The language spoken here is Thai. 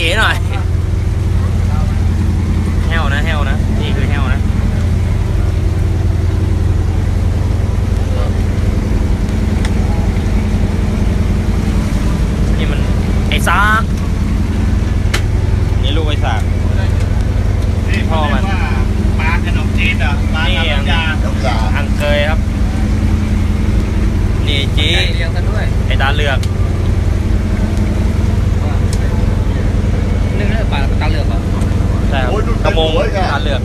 เอ๋หน่อยแห้วนะแห้วนะ นี่คือแห้วนะนี่มันไอ้ซากนี่ลูกไอ้ซากนี่พ่อมันเรียกว่าปลาขนมจีนเหรอปลานี่กับน้ำยาน้ำยาอังเกยครับ นี่จีเลี้ยงกันด้วยไอ้ตาเหลือก นึ่งแล้วปลาตาเหลือ กรอใช่ครับโอ้ยดูกระมงสวยอะตาเหลือก